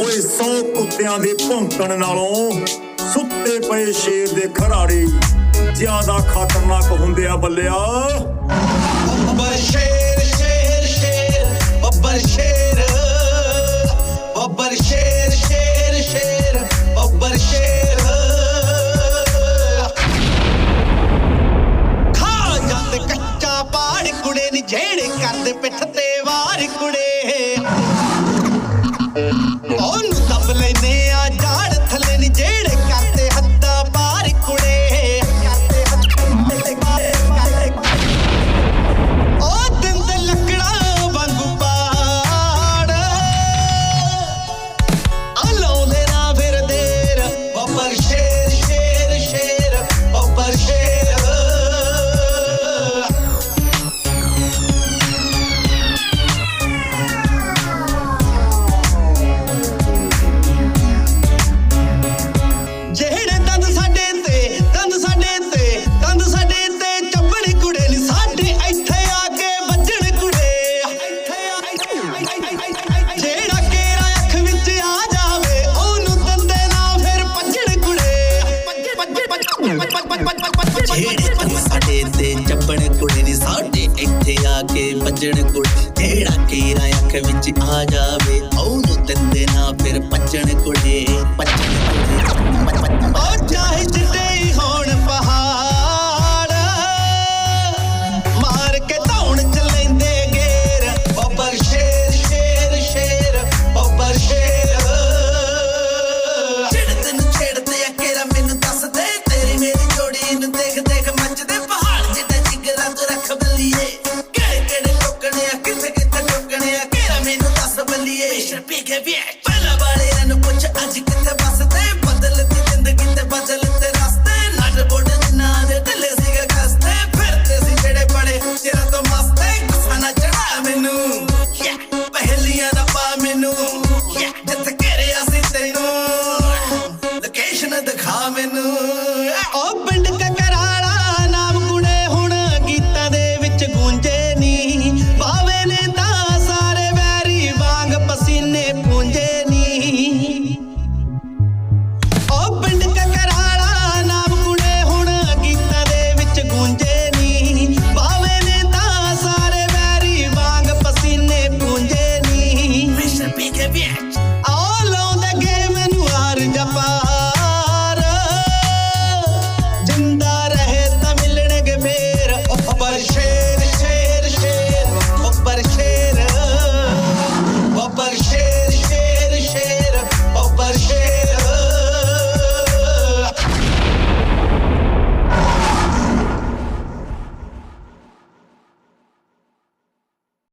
ਓਏ ਸੌ ਕੁੱਤਿਆਂ ਦੇ ਭੌਂਕਣ ਨਾਲੋਂ ਸੁੱਤੇ ਪਏ ਸ਼ੇਰ ਦੇ ਖਰਾੜੇ ਜ਼ਿਆਦਾ ਖਤਰਨਾਕ ਹੁੰਦੇ ਆ ਬੱਲਿਆ। ਬੱਬਰ ਸ਼ੇਰ ਸ਼ੇਰ ਸ਼ੇਰ, ਬੱਬਰ ਸ਼ੇਰ ਬੱਬਰ ਸ਼ੇਰ ਸ਼ੇਰ ਸ਼ੇਰ, ਬੱਬਰ ਸ਼ੇਰ। ਖਾ ਜਾਂਦੇ ਕੱਚਾ ਪਾੜ ਕੁੜੇ ਨੀ, ਜਿਹੜੇ ਕਰਦੇ ਪਿੱਠ ਤੇ ਵਾਰ ਕੁੜੇ। ਜਿਹੜੇ ਤਨ ਸਾਡੇ ਤੇ, ਚੱਪਣ ਕੁੜੇ ਨੀ ਸਾਡੇ ਇੱਥੇ ਆ ਕੇ ਵੱਜਣ ਕੁੜੇ। ਜਿਹੜਾ ਕੀਰਾ ਅੱਖ ਵਿੱਚ ਆ ਜਾਵੇ, ਉਹਨੂੰ ਦਿੰਦੇ ਨਾ ਫਿਰ ਪੱਜਣ ਕੁੜੇ ਪੱਜਣ ਕੁੜੇ। ਉਹ ਚਾਹੇ ਸਟੇਸ਼ਨ ਪੀ ਕੇ ਵੀ ਪਹਿਲਾਂ ਵਾਲਿਆਂ ਨੂੰ ਪੁੱਛ, ਅੱਜ ਕਿੱਥੇ ਵੱਸਦੇ? ਬਦਲਦੀ ਜ਼ਿੰਦਗੀ ਤੇ ਬਦਲਦੇ ਰਸਤੇ। ਨਟ ਬੋੜ ਜਿੰਨਾ ਦੇ ਥੱਲੇ ਸੀਗਾ ਖਸਤੇ। ਫਿਰਦੇ ਸੀ ਜਿਹੜੇ ਬੜੇ ਤੇਰਾ ਤੋਂ ਮਸਤੇ। ਖਾਣਾ ਚੜਾ ਮੈਨੂੰ। ਪਹਿਲੀਆਂ ਦਾ ਪਾ ਮੈਨੂੰ।